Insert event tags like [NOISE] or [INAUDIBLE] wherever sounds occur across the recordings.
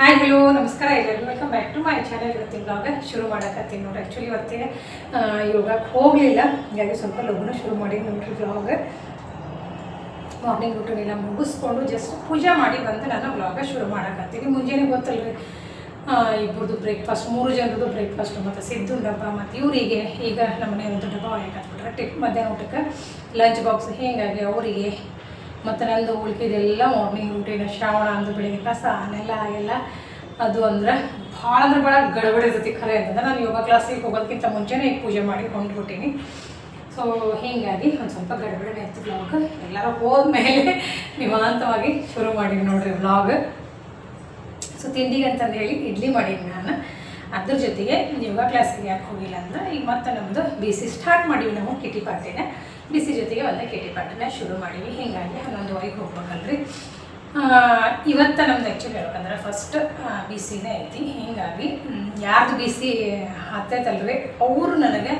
Hi hello ನಮಸ್ಕಾರ ಎಲ್ಲರಿಗೂ. Welcome back to my channel ಇವತ್ತಿನ ಬ್ಲಾಗ ಶುರು ಮಾಡಕತ್ತೀನಿ ನೋಡಿ ಆ್ಯಕ್ಚುಲಿ ಇವತ್ತೇ ಯೋಗಕ್ಕೆ ಹೋಗಲಿಲ್ಲ. ಹಾಗಾಗಿ ಸ್ವಲ್ಪ ಲಘುನ ಶುರು ಮಾಡಿ ನೋಡ್ರಿ ಬ್ಲಾಗ್ ಮಾರ್ನಿಂಗ್ ರೂಟೀನ್ ಎಲ್ಲ ಮುಗಿಸ್ಕೊಂಡು ಜಸ್ಟ್ ಪೂಜೆ ಮಾಡಿ ಬಂದು ನಾನು ಬ್ಲಾಗ ಶುರು ಮಾಡಕತ್ತೀನಿ. ಮುಂಜಾನೆ ಗೊತ್ತಲ್ರಿ ಇಬ್ಬರದು ಬ್ರೇಕ್ಫಾಸ್ಟ್ ಮೂರು ಜನರದ್ದು ಬ್ರೇಕ್ಫಾಸ್ಟ್ ಮತ್ತು ಸಿದ್ದು ಡಬ್ಬ, ಮತ್ತು ಇವರಿಗೆ ಈಗ ನಮ್ಮನೆ ಒಂದು ಡಬ್ಬ ಒಯ್ಯಕತ್ಬಿಟ್ರೆ ಟಿಕ್ ಮಧ್ಯಾಹ್ನ ಊಟಕ್ಕೆ ಲಂಚ್ ಬಾಕ್ಸ್ ಹೇಗಾಗಿ ಅವರಿಗೆ ಮತ್ತು ನಂದು ಉಳ್ಕಿದೆಲ್ಲ ಮಾರ್ನಿಂಗ್ ರೂಟೀನ್ ಶ್ರಾವಣ ಅಂದ್ರೆ ಬೆಳಿಗ್ಗೆ ಆನೆಲ್ಲ ಎಲ್ಲ ಅದು ಅಂದ್ರೆ ಭಾಳ ಅಂದ್ರೆ ಭಾಳ ಗಡಬಡಿ ಇರ್ತೈತಿ ಖರೆ ಅಂತಂದ್ರೆ ನಾನು ಯೋಗ ಕ್ಲಾಸಿಗೆ ಹೋಗೋದಕ್ಕಿಂತ ಮುಂಚೆನೇ ಈಗ ಪೂಜೆ ಮಾಡಿ ಹೊಂಟ್ಬಿಟ್ಟಿನಿ. ಸೊ ಹೀಗಾಗಿ ಒಂದು ಸ್ವಲ್ಪ ಗಡಬಡಿ ಆಯ್ತು ಬ್ಲಾಗ್ ಎಲ್ಲರೂ ಹೋದ್ಮೇಲೆ ನಿವಾಂತವಾಗಿ ಶುರು ಮಾಡೀವಿ ನೋಡ್ರಿ ಬ್ಲಾಗ್ ಸೊ ತಿಂಡಿಗೆ ಅಂತಂದು ಹೇಳಿ ಇಡ್ಲಿ ಮಾಡೀನಿ ನಾನು. ಅದ್ರ ಜೊತೆಗೆ ಯೋಗ ಕ್ಲಾಸಿಗೆ ಯಾಕೆ ಹೋಗಿಲ್ಲ ಅಂದ್ರೆ ಈಗ ಮತ್ತೆ ನಮ್ಮದು ಬಿ ಸಿ ಸ್ಟಾರ್ಟ್ ಮಾಡೀವಿ ನಾವು ಕಿಟಿ ಪಾರ್ಟಿನ ಬಿ ಸಿ ಜೊತೆಗೆ ಒಂದು ಕಿಟಿ ಪಾರ್ಟಿನ ಶುರು ಮಾಡೀವಿ ಹೀಗಾಗಿ ಹನ್ನೊಂದುವರೆಗೆ ಹೋಗ್ಬೇಕಲ್ರಿ. ಇವತ್ತು ನಮ್ದು ಆ್ಯಕ್ಚುಲಿ ಹೇಳ್ಬೇಕಂದ್ರೆ ಫಸ್ಟ್ ಬಿಸಿನೇ ಐತಿ. ಹೀಗಾಗಿ ಯಾರ್ದು ಬಿಸಿ ಹತ್ತೈತಲ್ರಿ ಅವರು ನನಗೆ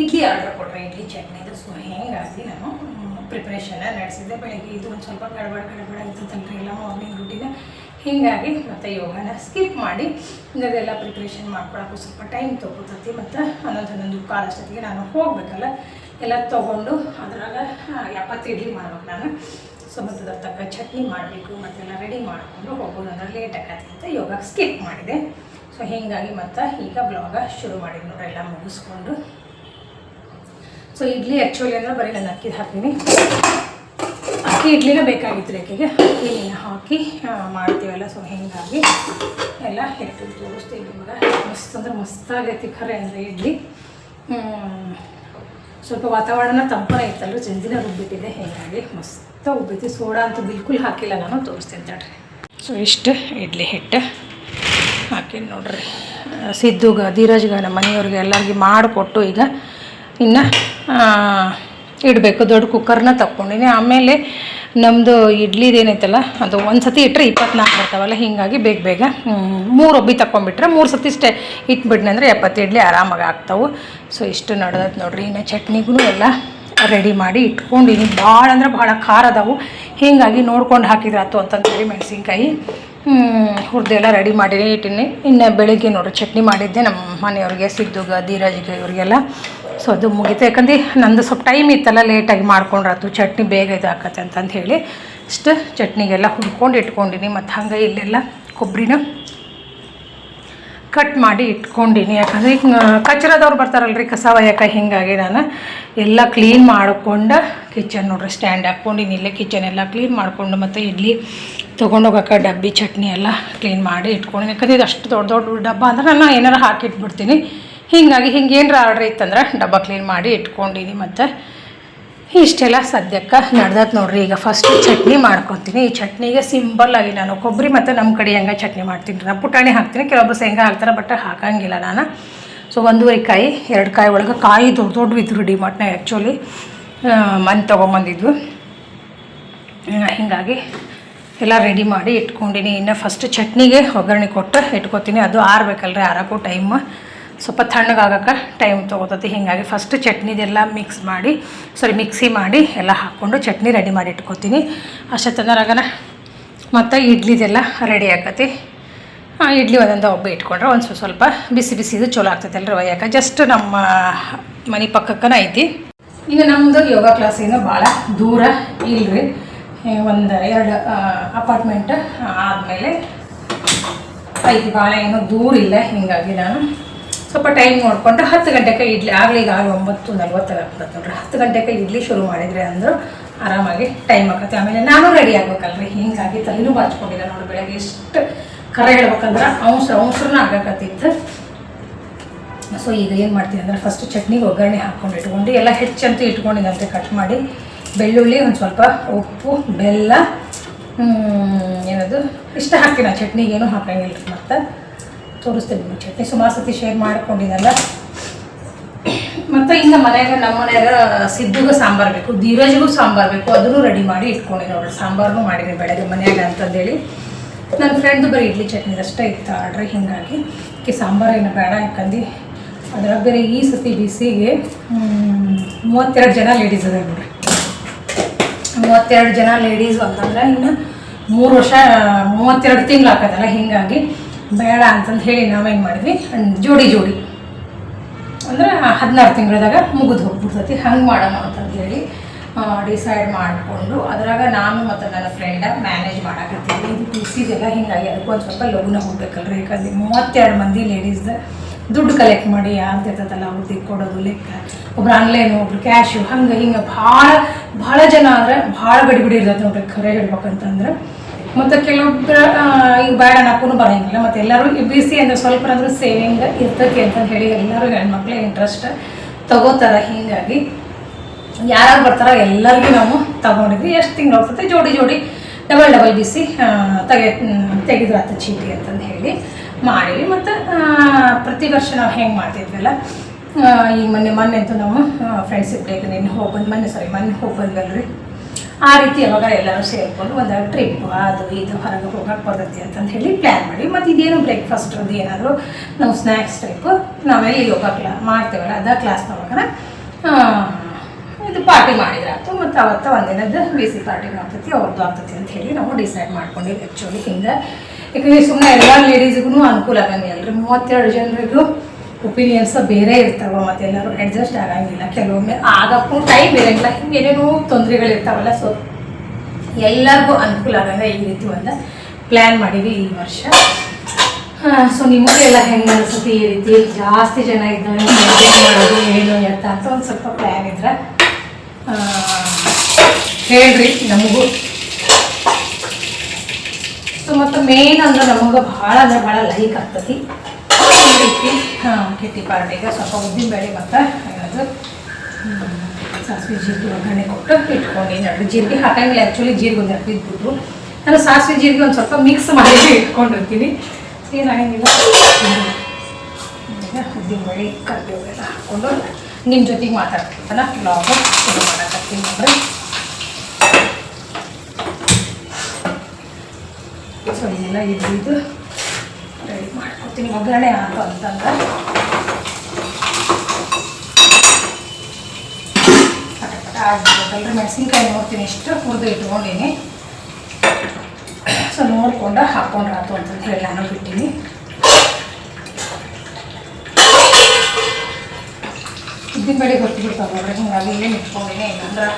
ಇಡ್ಲಿ ಆರ್ಡರ್ ಕೊಟ್ಟರೆ ಇಡ್ಲಿ ಚಟ್ನಿದು ಸೊ, ಹೀಗಾಗಿ ನಾನು ಪ್ರಿಪ್ರೇಷನ್ನ ನಡೆಸಿದ್ದೆ. ಬೆಳಗ್ಗೆ ಇದು ಒಂದು ಸ್ವಲ್ಪ ಗಡಬಡ ಗಡಬಡ ಇರ್ತೈತಲ್ರಿ ಎಲ್ಲ ಮಾರ್ನಿಂಗ್ ರುಟೀನ ಹೀಗಾಗಿ ಮತ್ತು ಯೋಗನ ಸ್ಕಿಪ್ ಮಾಡಿ ಇದೆಲ್ಲ ಪ್ರಿಪ್ರೇಷನ್ ಮಾಡ್ಕೊಳಕ್ಕೂ ಸ್ವಲ್ಪ ಟೈಮ್ ತೊಗೋತೈತಿ. ಮತ್ತು ಹನ್ನೊಂದು ಹನ್ನೊಂದು ಕಾಲಷ್ಟೊತ್ತಿಗೆ ನಾನು ಹೋಗಬೇಕಲ್ಲ. ಎಲ್ಲ ತೊಗೊಂಡು ಅದ್ರಾಗ ಎಪ್ಪತ್ತು ಇಡ್ಲಿ ಮಾಡ್ಬೇಕು ನಾನು. ಸೊ ಮತ್ತು ಅದ್ರ ತಕ್ಕ ಚಟ್ನಿ ಮಾಡಬೇಕು, ಮತ್ತೆಲ್ಲ ರೆಡಿ ಮಾಡಿಕೊಂಡು ಹೋಗೋದು ಅಂದ್ರೆ ಲೇಟ್ ಆಗತ್ತೆ ಅಂತ ಯೋಗ ಸ್ಕಿಪ್ ಮಾಡಿದೆ. ಸೊ ಹೀಗಾಗಿ ಮತ್ತು ಈಗ ಬ್ಲಾಗ ಶುರು ಮಾಡಿದ್ವಿ ಎಲ್ಲ ಮುಗಿಸ್ಕೊಂಡು. ಸೊ ಇಡ್ಲಿ ಆ್ಯಕ್ಚುಲಿ ಅಂದ್ರೆ ಬರೀ ನಾನು ಅಕ್ಕಿದು ಹಾಕ್ತೀನಿ. ಅಕ್ಕಿ ಇಡ್ಲಿನ ಬೇಕಾಗಿತ್ತು ರೇಖೆಗೆ ಅಕ್ಕಿ ಹಾಕಿ ಮಾಡ್ತೀವಲ್ಲ ಸೊ ಹೀಗಾಗಿ ಎಲ್ಲ ಹಿಟ್ಟು ತೋರಿಸ್ತೀವಿ ನಿಮ್ಗೆ. ಮಸ್ತ್ ಅಂದ್ರೆ ಮಸ್ತಾಗೈತಿ ಖರೆ ಅಂದರೆ ಇಡ್ಲಿ. ಸ್ವಲ್ಪ ವಾತಾವರಣ ತಂಪನೇ ಇತ್ತಲ್ಲ ಜಲ್ದಿನ ರುಬ್ಬಿಟ್ಟಿದೆ ಹೀಗಾಗಿ ಮಸ್ತ ಉಬ್ಬಿತಿ ಸೋಡಾ ಅಂತೂ ಬಿಲ್ಕುಲ್ ಹಾಕಿಲ್ಲ. ನಾನು ತೋರಿಸ್ತೀನಿ ತಡ್ರಿ. ಸೊ ಇಷ್ಟು ಇಡ್ಲಿ ಹಿಟ್ಟು ಹಾಕಿ ನೋಡ್ರಿ. ಸಿದ್ದುಗ ಧೀರಜ್ಗ ನಮ್ಮ ಮನೆಯವ್ರಿಗೆ ಎಲ್ಲರಿಗೆ ಮಾಡಿಕೊಟ್ಟು ಈಗ ಇನ್ನು ಇಡಬೇಕು, ದೊಡ್ಡ ಕುಕ್ಕರ್ನ ತಗೊಂಡಿನಿ ಆಮೇಲೆ ನಮ್ಮದು ಇಡ್ಲಿದು ಏನೈತಲ್ಲ, ಅದು ಒಂದು ಸತಿ ಇಟ್ಟರೆ ಇಪ್ಪತ್ನಾಲ್ಕು ಬರ್ತಾವಲ್ಲ, ಹೀಗಾಗಿ ಬೇಗ ಬೇಗ ಮೂರು ಒಬ್ಬಿ ತಗೊಂಡ್ಬಿಟ್ರೆ ಮೂರು ಸತಿ ಇಷ್ಟೇ ಇಟ್ಬಿಟ್ನೆ ಅಂದರೆ ಎಪ್ಪತ್ತು ಇಡ್ಲಿ ಆರಾಮಾಗಿ ಆಗ್ತಾವೆ. ಸೊ ಇಷ್ಟು ನಡೆದೈತೆ ನೋಡ್ರಿ. ಇನ್ನು ಚಟ್ನಿಗೂ ಎಲ್ಲ ರೆಡಿ ಮಾಡಿ ಇಟ್ಕೊಂಡಿನಿ ಭಾಳ ಅಂದ್ರೆ ಭಾಳ ಖಾರ ಅದಾವು. ಹೀಗಾಗಿ ನೋಡ್ಕೊಂಡು ಹಾಕಿದ್ರಾತು ಅಂತಂದೇಳಿ ಮೆಣಸಿನ್ಕಾಯಿ. ಹುರಿದೆಲ್ಲ ರೆಡಿ ಮಾಡಿ ಇಟ್ಟಿನಿ. ಇನ್ನು ಬೆಳಿಗ್ಗೆ ನೋಡ್ರಿ ಚಟ್ನಿ ಮಾಡಿದ್ದೆ ನಮ್ಮ ಮನೆಯವ್ರಿಗೆ ಸಿದ್ದುಗ ಧೀರಾಜ್ಗೆ ಇವರಿಗೆಲ್ಲ. ಸೊ ಅದು ಮುಗಿತು. ಯಾಕಂದ್ರೆ ನಂದು ಸ್ವಲ್ಪ ಟೈಮ್ ಇತ್ತಲ್ಲ ಲೇಟಾಗಿ ಮಾಡ್ಕೊಂಡ್ರಾತು. ಚಟ್ನಿ ಬೇಗ ಇದಾಕತ್ತೆ ಅಂತಂದು ಹೇಳಿ ಇಷ್ಟು ಚಟ್ನಿಗೆಲ್ಲ ಹುಡ್ಕೊಂಡು ಇಟ್ಕೊಂಡಿನಿ. ಮತ್ತು ಹಂಗೆ ಇಲ್ಲೆಲ್ಲ ಕೊಬ್ಬರಿನ ಕಟ್ ಮಾಡಿ ಇಟ್ಕೊಂಡಿನಿ. ಯಾಕಂದರೆ ಈಗ ಕಚ್ರದವ್ರು ಬರ್ತಾರಲ್ರಿ ಕಸ ಒಯ್ಯಕ್ಕೆ ಹಿಂಗಾಗಿ ನಾನು. ಎಲ್ಲ ಕ್ಲೀನ್ ಮಾಡಿಕೊಂಡು ಕಿಚನ್ ನೋಡ್ರಿ ಸ್ಟ್ಯಾಂಡ್ ಹಾಕ್ಕೊಂಡಿನಿ. ಇಲ್ಲೇ ಕಿಚನ್ ಎಲ್ಲ ಕ್ಲೀನ್ ಮಾಡಿಕೊಂಡು ಮತ್ತು ಇಡ್ಲಿ ತೊಗೊಂಡೋಗಕ್ಕೆ ಡಬ್ಬಿ ಚಟ್ನಿ ಎಲ್ಲ ಕ್ಲೀನ್ ಮಾಡಿ ಇಟ್ಕೊಂಡು ಯಾಕಂದ್ರೆ ಇದು ಅಷ್ಟು ದೊಡ್ಡ ದೊಡ್ಡ ಡಬ್ಬ ಅಂದ್ರೆ ನಾನು ಏನಾರು ಹಾಕಿಟ್ಬಿಡ್ತೀನಿ ಹೀಗಾಗಿ ಹಿಂಗೆ ಏನಾರ ಆರ್ಡ್ರ್ ಇತ್ತಂದ್ರೆ ಡಬ್ಬ ಕ್ಲೀನ್ ಮಾಡಿ ಇಟ್ಕೊಂಡಿನಿ ಮತ್ತು. ಇಷ್ಟೆಲ್ಲ ಸದ್ಯಕ್ಕೆ ನಡ್ದತ್ ನೋಡ್ರಿ. ಈಗ ಫಸ್ಟ್ ಚಟ್ನಿ ಮಾಡ್ಕೊತೀನಿ. ಈ ಚಟ್ನಿಗೆ ಸಿಂಪಲ್ ಆಗಿ ನಾನು ಕೊಬ್ಬರಿ ಮತ್ತು ನಮ್ಮ ಕಡೆ ಹೆಂಗೆ ಚಟ್ನಿ ಮಾಡ್ತೀನಿ. ನಾನು ಪುಟಾಣಿ ಹಾಕ್ತೀನಿ. ಕೆಲವೊಬ್ಬರು ಶೇಂಗಾ ಹಾಕ್ತಾರೆ, ಬಟ್ ಹಾಕಂಗಿಲ್ಲ ನಾನು. ಸೊ ಒಂದೂವರೆ ಕಾಯಿ, ಎರಡು ಕಾಯಿ ಒಳಗೆ ಕಾಯಿ ದೊಡ್ಡ ದೊಡ್ಡ ಇದ್ರು ಡಿಮಾರ್ಟ್ನ ಆ್ಯಕ್ಚುಲಿ ಮನೆ ತೊಗೊಂಬಂದಿದ್ವು. ಹೀಗಾಗಿ ಎಲ್ಲ ರೆಡಿ ಮಾಡಿ ಇಟ್ಕೊಂಡಿನಿ. ಇನ್ನು ಫಸ್ಟ್ ಚಟ್ನಿಗೆ ಒಗ್ಗರಣೆ ಕೊಟ್ಟು ಇಟ್ಕೊತೀನಿ. ಅದು ಆರ್ಬೇಕಲ್ರಿ, ಆರಕ್ಕೂ ಟೈಮ್ ಸ್ವಲ್ಪ ತಣ್ಣಗಾಗಕ್ಕೆ ಟೈಮ್ ತೊಗೋತತಿ. ಹೀಗಾಗಿ ಫಸ್ಟ್ ಚಟ್ನಿದೆಲ್ಲ ಮಿಕ್ಸ್ ಮಾಡಿ ಸಾರಿ ಮಿಕ್ಸಿ ಮಾಡಿ ಎಲ್ಲ ಹಾಕ್ಕೊಂಡು ಚಟ್ನಿ ರೆಡಿ ಮಾಡಿ ಇಟ್ಕೊತೀನಿ. ತಂದರಾಗನ ಮತ್ತು ಇಡ್ಲಿದೆಲ್ಲ ರೆಡಿ ಆಕತಿ ಇಡ್ಲಿ ಒಂದೊಂದು ಒಬ್ಬ ಇಟ್ಕೊಂಡ್ರೆ ಒಂದು ಸ್ವಲ್ಪ ಸ್ವಲ್ಪ ಬಿಸಿ ಇದು ಚಲೋ ಆಗ್ತೈತಲ್ರಿ ಒಯ್ಯಾಕೆ. ಜಸ್ಟ್ ನಮ್ಮ ಮನೆ ಪಕ್ಕಕ್ಕನ ಐತಿ. ಈಗ ನಮ್ಮದು ಯೋಗ ಕ್ಲಾಸಿಂದ ಭಾಳ ದೂರ ಇಲ್ರಿ. ಒಂದು ಎರಡು ಅಪಾರ್ಟ್ಮೆಂಟ್ ಆದಮೇಲೆ ಐದು ಭಾಳ ಏನೋ ದೂರ ಇಲ್ಲ, ಹೀಗಾಗಿ ನಾನು ಸ್ವಲ್ಪ ಟೈಮ್ ನೋಡಿಕೊಂಡು ಹತ್ತು ಗಂಟೆಗೆ ಇಡ್ಲಿ, ಆಗಲಿ ಈಗ ಆಗ ಒಂಬತ್ತು ನಲ್ವತ್ತರ ನೋಡ್ರಿ. ಹತ್ತು ಗಂಟೆಗೆ ಇಡ್ಲಿ ಶುರು ಮಾಡಿದರೆ ಅಂದರು ಆರಾಮಾಗಿ ಟೈಮ್ ಆಗುತ್ತೆ ಆಮೇಲೆ ನಾನು ರೆಡಿ ಆಗ್ಬೇಕಲ್ರಿ. ಹಿಂಗಾಗಿ ತಲೆನೂ ಬಾಚ್ಕೊಂಡಿಲ್ಲ ನೋಡಿ ಬೆಳಗ್ಗೆ ಎಷ್ಟು ಕರ ಹೇಳ್ಬೇಕಂದ್ರೆ ಅಂಶ ಅವಸರನ ಆಗಕತ್ತಿತ್ತು. ಸೊ ಈಗ ಏನು ಮಾಡ್ತೀನಿ ಅಂದರೆ ಫಸ್ಟ್ ಚಟ್ನಿಗೆ ಒಗ್ಗರಣೆ ಹಾಕ್ಕೊಂಡು ಇಟ್ಕೊಂಡು, ಎಲ್ಲ ಹೆಚ್ಚಂತೂ ಇಟ್ಕೊಂಡಿದ್ದಂತೆ ಕಟ್ ಮಾಡಿ ಬೆಳ್ಳುಳ್ಳಿ, ಒಂದು ಸ್ವಲ್ಪ ಉಪ್ಪು, ಬೆಲ್ಲ ಏನದು, ಇಷ್ಟ ಹಾಕ್ತೀನಿ ಆ ಚಟ್ನಿಗೆ, ಏನೂ ಹಾಕಂಗಿಲ್ಲ ಮತ್ತು. ತೋರಿಸ್ತೀನಿ ನಿಮ್ಮ ಚಟ್ನಿ. ಸುಮಾರು ಸತಿ ಶೇರ್ ಮಾಡ್ಕೊಂಡಿದ್ದಲ್ಲ ಮತ್ತು ಇನ್ನು ಮನೆಯಾಗ ನಮ್ಮ ಮನೆಯಾಗ ಸಿದ್ದುಗೂ ಸಾಂಬಾರು ಬೇಕು, ಧೀರಜ್ಗೂ ಸಾಂಬಾರು ಬೇಕು, ಅದನ್ನು ರೆಡಿ ಮಾಡಿ ಇಟ್ಕೊಂಡಿ ನೋಡ್ರಿ ಸಾಂಬಾರು ಮಾಡಿದ್ದೀನಿ ಬೆಳಗ್ಗೆ ಮನೆಯಾಗ ಅಂತಂದೇಳಿ. ನನ್ನ ಫ್ರೆಂಡ್ದು ಬರೀ ಇಡ್ಲಿ ಚಟ್ನಿ ಅಷ್ಟೇ ಇತ್ತು ಆರ್ಡ್ರ್, ಹೀಗಾಗಿ. ಈ ಸಾಂಬಾರು ಏನು ಬೇಡ ಯಾಕಂದು ಅದ್ರಾಗ ಬೇರೆ ಈ ಸತಿ ಬಿಸಿಗೆ ಮೂವತ್ತೆರಡು ಜನ ಲೇಡೀಸ್ ಅದ ನೋಡ್ರಿ. ಮೂವತ್ತೆರಡು ಜನ ಲೇಡೀಸ್ ಅಂತಂದ್ರೆ ಇನ್ನು ಮೂರು ವರ್ಷ, ಮೂವತ್ತೆರಡು ತಿಂಗಳು ಹಾಕೋದಲ್ಲ ಹೀಗಾಗಿ. ಬೇಡ ಅಂತಂದು ಹೇಳಿ ನಾವೇನು ಮಾಡಿದ್ವಿ? ಜೋಡಿ ಜೋಡಿ. ಅಂದ್ರೆ ಹದಿನಾರು ತಿಂಗಳದಾಗ ಮುಗಿದು ಹೋಗ್ಬಿಡ್ತೈತಿ. ಹಂಗೆ ಮಾಡೋಣ ಅಂತಂದು ಹೇಳಿ ಡಿಸೈಡ್ ಮಾಡಿಕೊಂಡು ಅದ್ರಾಗ ನಾನು ಮತ್ತು ನನ್ನ ಫ್ರೆಂಡ ಮ್ಯಾನೇಜ್ ಮಾಡಕತ್ತೀವಿ. ಇದು ಪೀಸಿದೆಲ್ಲ ಹಿಂಗಾಗಿ ಅದಕ್ಕೊಂದು ಸ್ವಲ್ಪ ಲಗುನ ಹೋಗ್ಬೇಕಲ್ರಿ ಯಾಕಂದ್ರೆ ಮೂವತ್ತೆರಡು ಮಂದಿ ಲೇಡೀಸ್ದ ದುಡ್ಡು ಕಲೆಕ್ಟ್ ಮಾಡಿ ಅಂತ ಇರ್ತದಲ್ಲ ಅವ್ರದ್ದು ಕೊಡೋದು ಲೆಕ್ಕ. ಒಬ್ರು ಆನ್ಲೈನು ಒಬ್ರು ಕ್ಯಾಶು ಹಂಗೆ ಹಿಂಗೆ ಭಾಳ ಭಾಳ ಜನ ಅಂದ್ರೆ ಭಾಳ ಗಡಿಬಿಡಿ ಇರ್ತೈತೆ ನೋಡ್ರಿ, ಖರೆ ಹೇಳ್ಬೇಕಂತಂದ್ರೆ. ಮತ್ತು ಕೆಲವೊಬ್ಬರ ಈಗ ಬೇಡ ನಕ್ಕೂ ಬರೋಂಗಿಲ್ಲ. ಮತ್ತು ಎಲ್ಲರೂ ಬಿ ಸಿ ಅಂದ್ರೆ ಸ್ವಲ್ಪ ಅಂದ್ರೆ ಸೇವಿಂಗ್ ಇರ್ತೈತಿ ಅಂತಂದು ಹೇಳಿ ಎಲ್ಲರೂ ಹೆಣ್ಮಕ್ಳು ಇಂಟ್ರೆಸ್ಟ್ ತಗೋತಾರೆ. ಹೀಗಾಗಿ ಯಾರು ಬರ್ತಾರೋ ಎಲ್ಲರಿಗೂ ನಾವು ತಗೊಂಡಿದ್ವಿ. ಎಷ್ಟು ತಿಂಗಳು ಹೋಗ್ತದೆ ಜೋಡಿ ಜೋಡಿ ಡಬಲ್ ಡಬಲ್ ಬಿಸಿ ತೆಗೆ, ತೆಗೆದ್ರಾತ ಚೀಟಿ ಅಂತಂದು ಹೇಳಿ. ಮಾಡಿವಿ ಮತ್ತು ಪ್ರತಿ ವರ್ಷ ನಾವು ಹೆಂಗೆ ಮಾಡ್ತಿದ್ವಲ್ಲ ಈಗ ಮೊನ್ನೆ ಮೊನ್ನೆ ಅಂತೂ ನಾವು ಫ್ರೆಂಡ್ಸಿಪ್ ಡೇಗೆ ನಿನ್ನೆ ಹೋಗಿ ಬಂದು, ಮೊನ್ನೆ ಸಾರಿ ಮೊನ್ನೆ ಹೋಗಿ ಬಂದ್ವಲ್ರಿ. ಆ ರೀತಿ ಯಾವಾಗ ಎಲ್ಲರೂ ಸೇರಿಕೊಂಡು ಒಂದು ಟ್ರಿಪ್ ಅದು ಇದು, ಹೊರಗೆ ಹೋಗಕ್ಕೆ ಬರುತ್ತೆ ಅಂತಂದು ಹೇಳಿ ಪ್ಲ್ಯಾನ್ ಮಾಡಿ. ಮತ್ತು ಇದೇನು ಬ್ರೇಕ್ಫಾಸ್ಟ್ ಅದು ಏನಾದರೂ, ನಾವು ಸ್ನ್ಯಾಕ್ಸ್ ಟೈಪು ನಾವೆಲ್ಲಿ ಯೋಗ ಕ್ಲಾ, ಮಾಡ್ತೇವಲ್ಲ, ಅದ ಕ್ಲಾಸ್ನೊಳಗನ ಇದು ಪಾರ್ಟಿ ಮಾಡಿದ್ರಾಯ್ತು. ಮತ್ತು ಅವತ್ತು ಒಂದಿನದ್ದು ಬಿಸಿ ಪಾರ್ಟಿ ಮಾಡ್ತೈತಿ ಅವ್ರದ್ದು ಆಗ್ತೈತಿ ಅಂತ ಹೇಳಿ ನಾವು ಡಿಸೈಡ್ ಮಾಡ್ಕೊಂಡಿವಿ ಆ್ಯಕ್ಚುಲಿ ಹಿಂಗೆ ಯಾಕಂದ್ರೆ ಸುಮ್ಮನೆ ಎಲ್ಲ ಲೇಡೀಸ್ಗೂ ಅನುಕೂಲ ಆಗಂಗಿಲ್ಲ ರೀ ಮೂವತ್ತೆರಡು ಜನರಿಗೂ ಒಪಿನಿಯನ್ಸ್ ಬೇರೆ ಇರ್ತಾವ, ಮತ್ತೆ ಎಲ್ಲರೂ ಅಡ್ಜಸ್ಟ್ ಆಗಂಗಿಲ್ಲ. ಕೆಲವೊಮ್ಮೆ ಆಗಕ್ಕೂ ಟೈಮ್ ಇರಂಗಿಲ್ಲ ಹಿಂಗೆ ಏನೇನೋ ತೊಂದರೆಗಳಿರ್ತಾವಲ್ಲ ಸೊ ಎಲ್ಲರಿಗೂ ಅನುಕೂಲ ಆಗಂಗ ಈ ರೀತಿ ಒಂದು ಪ್ಲ್ಯಾನ್ ಮಾಡೀವಿ ಈ ವರ್ಷ. ಸೊ ನಿಮಗೆಲ್ಲ ಹೆಂಗೆ ಅನ್ಸುತ್ತೆ ಈ ರೀತಿ? ಜಾಸ್ತಿ ಜನ ಇದ್ದಾರೆ ಮಾಡೋದು ಏನು ಎತ್ತ ಅಂತ ಒಂದು ಸ್ವಲ್ಪ ಪ್ಲ್ಯಾನ್ ಇದ್ರೆ ಹೇಳ್ರಿ ನಮಗೂ. ಸೊ ಮತ್ತು ಮೇನ್ ಅಂದ್ರೆ ನಮಗೆ ಭಾಳ ಅಂದ್ರೆ ಭಾಳ ಲೈಕ್ ಆಗ್ತತಿ. ರೀತಿ ಹಾಂ, ಕಿಟ್ಟಿ ಪಾರ್ಟಿಗೆ ಸ್ವಲ್ಪ ಉದ್ದಿನಬೇಳೆ ಮತ್ತು ಅದು ಸಾಸಿವೆ ಜೀರಿಗೆ ಒಗ್ಗರಣೆ ಕೊಟ್ಟು ಇಟ್ಕೊಂಡು ಎರಡು ಜೀರಿಗೆ ಹಾಕಂಗಿಲ್ಲ. ಆ್ಯಕ್ಚುಲಿ ಜೀರಿಗೆ ಒಂದು ಹಾಕಿದ್ಬಿಟ್ರು ನಾನು ಸಾಸಿವೆ ಜೀರಿಗೆ ಒಂದು ಸ್ವಲ್ಪ ಮಿಕ್ಸ್ ಮಾಡಿ [LAUGHS] ಇಟ್ಕೊಂಡಿರ್ತೀನಿ. ಈಗ ಉದ್ದಿನಬೇಳೆ ಕರಿಬೇವು ಎಲ್ಲ ಹಾಕ್ಕೊಂಡು ನಿಮ್ಮ ಜೊತೆಗೆ ಮಾತಾಡ್ತಿರ್ತಲ್ಲ ಬ್ಲಾಗ್ ಶುರು ಮಾಡಾಕತ್ತೀನಿ ನೋಡ್ರಿ. ಸೊ ಇದೆಲ್ಲ ಇದ್ದಿದ್ದು. ರೆಡಿ ಮಾಡ್ಕೊತೀನಿ ಒಗ್ಗರಣೆ ಆಯ್ತು ಅಂತಂದ್ರೆ. ಪಟ ಪಟ ಮೆಣಸಿನ್ಕಾಯಿ ನೋಡ್ತೀನಿ. ಇಷ್ಟು ಹುರಿದು ಇಟ್ಕೊಂಡೀನಿ. ಸೊ ನೋಡ್ಕೊಂಡು ಹಾಕ್ಕೊಂಡ್ರೆ ಆಯ್ತು ಅಂತಂದು ಹೇಳಿ ನಾನು ಬಿಟ್ಟಿನಿ. ಉದ್ದಿನ ಬೇಳೆ ಗೊತ್ತು ಬಿಡ್ತಾವೆ ನೋಡ್ರಿ ಹಿಂಗಾಗಿ ಏನು ಇಟ್ಕೊಂಡಿನಿ ಇಲ್ಲಾಂದ್ರೆ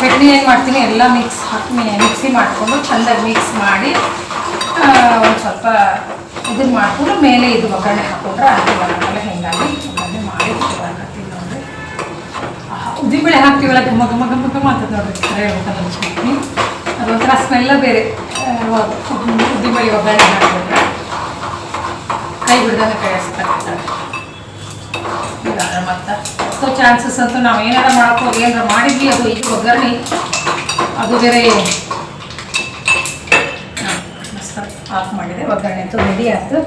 ಚಟ್ನಿ ಏನು ಮಾಡ್ತೀನಿ, ಎಲ್ಲ ಮಿಕ್ಸ್ ಹಾಕಿ ಮಿಕ್ಸಿ ಮಾಡಿಕೊಂಡು ಚೆಂದಾಗಿ ಮಿಕ್ಸ್ ಮಾಡಿ ಒಂದು ಸ್ವಲ್ಪ ಇದನ್ನು ಮಾಡಿಕೊಂಡು ಮೇಲೆ ಇದು ಒಗ್ಗರಣೆ ಹಾಕ್ಕೊಂಡ್ರೆ ಬರೋಲ್ಲ ಹಿಂಗಾಗಿ ಒಗ್ಗರಣೆ ಮಾಡಿ ಹಾಕತ್ತೀನಿ ನೋಡ್ರಿ ಉದ್ದಿನಬೇಳೆ ಹಾಕ್ತೀವಲ್ಲ, ಘಮ ಗಮ ಗಮ ಗಮ ಅಂತ ನೋಡ್ರಿ, ಕರೆ ಚಟ್ನಿ ಅದೊಂಥರ ಸ್ಮೆಲ್ಲ ಬೇರೆ. ಉದ್ದಿನಬೇಳೆ ಒಗ್ಗರಣೆ ಹಾಕಿದ್ರೆ ಕೈ ಬಿಡ್ದಂಗೆ ಕೈ ಹಸ್ತಾರೆ ಮತ್ತೆ? ಸೊ ಚಾನ್ಸಸ್ ಅಂತೂ ನಾವು ಏನಾರ ಮಾಡಕ್ಕೆ ಏನಾರ ಮಾಡಿದ್ವಿ ಅದು ಈಗ ಒಗ್ಗರಣೆ. ಅದು ಬೇರೆ ಆಫ್ ಮಾಡಿದೆ, ಒಗ್ಗರಣೆ ಅಂತೂ ರೆಡಿ ಆಯ್ತು.